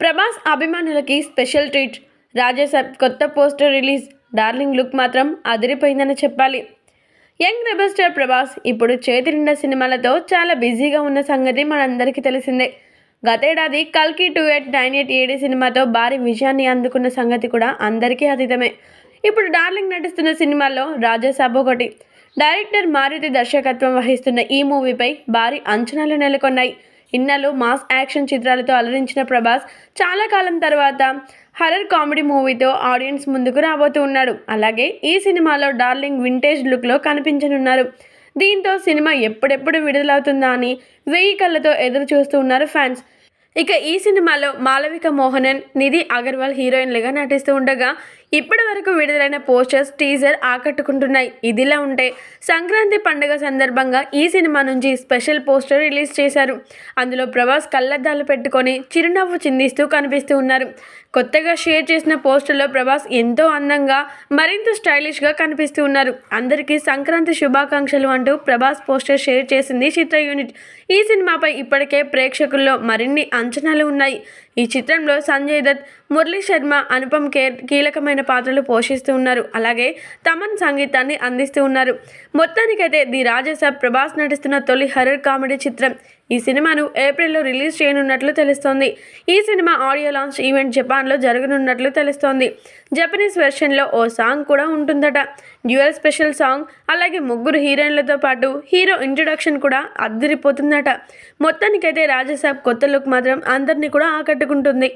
ప్రభాస్ అభిమానులకి special treat. Raja Saab కొత్త poster release. Darling look మాత్రం అదిరిపోయిందని చెప్పాలి. యంగ్ రెబల్ స్టార్ ప్రభాస్ ఇప్పుడు చేతి నిండా సినిమాలతో చాలా బిజీగా ఉన్న సంగతి మనందరికీ తెలిసిందే. గతేడాది కల్కి two eight nine eight AD సినిమాతో భారీ విజయాన్ని అందుకున్న సంగతి కూడా అందరికీ అతీతమే. ఇప్పుడు డార్లింగ్ నటిస్తున్న సినిమాల్లో రాజాసాబ్ ఒకటి డైరెక్టర్ మారుతి దర్శకత్వం వహిస్తున్న ఈ మూవీపై భారీ అంచనాలు నెలకొన్నాయి. ఇన్నాళ్ళు మాస్ యాక్షన్ చిత్రాలతో అలరించిన ప్రభాస్ చాలా కాలం తర్వాత హర్రర్ కామెడీ మూవీతో ఆడియన్స్ ముందుకు రాబోతూ ఉన్నాడు. అలాగే ఈ సినిమాలో డార్లింగ్ వింటేజ్ లుక్లో కనిపించనున్నారు. దీంతో సినిమా ఎప్పుడెప్పుడు విడుదలవుతుందా అని వెయ్యి కళ్ళతో ఎదురు చూస్తూ ఉన్నారు ఫ్యాన్స్. ఇక ఈ సినిమాలో మాలవిక మోహనన్ నిధి అగర్వాల్ హీరోయిన్లుగా నటిస్తూ ఉండగా ఇప్పటి వరకు విడుదలైన పోస్టర్స్ టీజర్ ఆకట్టుకుంటున్నాయి. ఇదిలా ఉంటే సంక్రాంతి పండుగ సందర్భంగా ఈ సినిమా నుంచి స్పెషల్ పోస్టర్ రిలీజ్ చేశారు. అందులో ప్రభాస్ కళ్ళద్దాలు పెట్టుకొని చిరునవ్వు చిందిస్తూ కనిపిస్తూ ఉన్నారు. కొత్తగా షేర్ చేసిన పోస్టర్లో ప్రభాస్ ఎంతో అందంగా మరింత స్టైలిష్గా కనిపిస్తూ ఉన్నారు. అందరికీ సంక్రాంతి శుభాకాంక్షలు అంటూ ప్రభాస్ పోస్టర్ షేర్ చేసింది చిత్ర యూనిట్. ఈ సినిమాపై ఇప్పటికే ప్రేక్షకుల్లో మరిన్ని అంచనాలు ఉన్నాయి. ఈ చిత్రంలో సంజయ్ దత్ మురళీ శర్మ అనుపమ్ ఖేర్ కీలకమైన పాత్రలు పోషిస్తూ ఉన్నారు. అలాగే తమన్ సంగీతాన్ని అందిస్తూ ఉన్నారు. మొత్తానికైతే ది రాజసాబ్ ప్రభాస్ నటిస్తున్న తొలి హర్రర్ కామెడీ చిత్రం. ఈ సినిమాను ఏప్రిల్లో రిలీజ్ చేయనున్నట్లు తెలుస్తోంది. ఈ సినిమా ఆడియో లాంచ్ ఈవెంట్ జపాన్లో జరగనున్నట్లు తెలుస్తోంది. జపనీస్ వెర్షన్లో ఓ సాంగ్ కూడా ఉంటుందట. డ్యూయల్ స్పెషల్ సాంగ్ అలాగే ముగ్గురు హీరోయిన్లతో పాటు హీరో ఇంట్రొడక్షన్ కూడా అద్దరిపోతుందట. మొత్తానికైతే రాజసాబ్ కొత్త లుక్ మాత్రం అందరినీ కూడా ఆకట్టుకుంటుంది.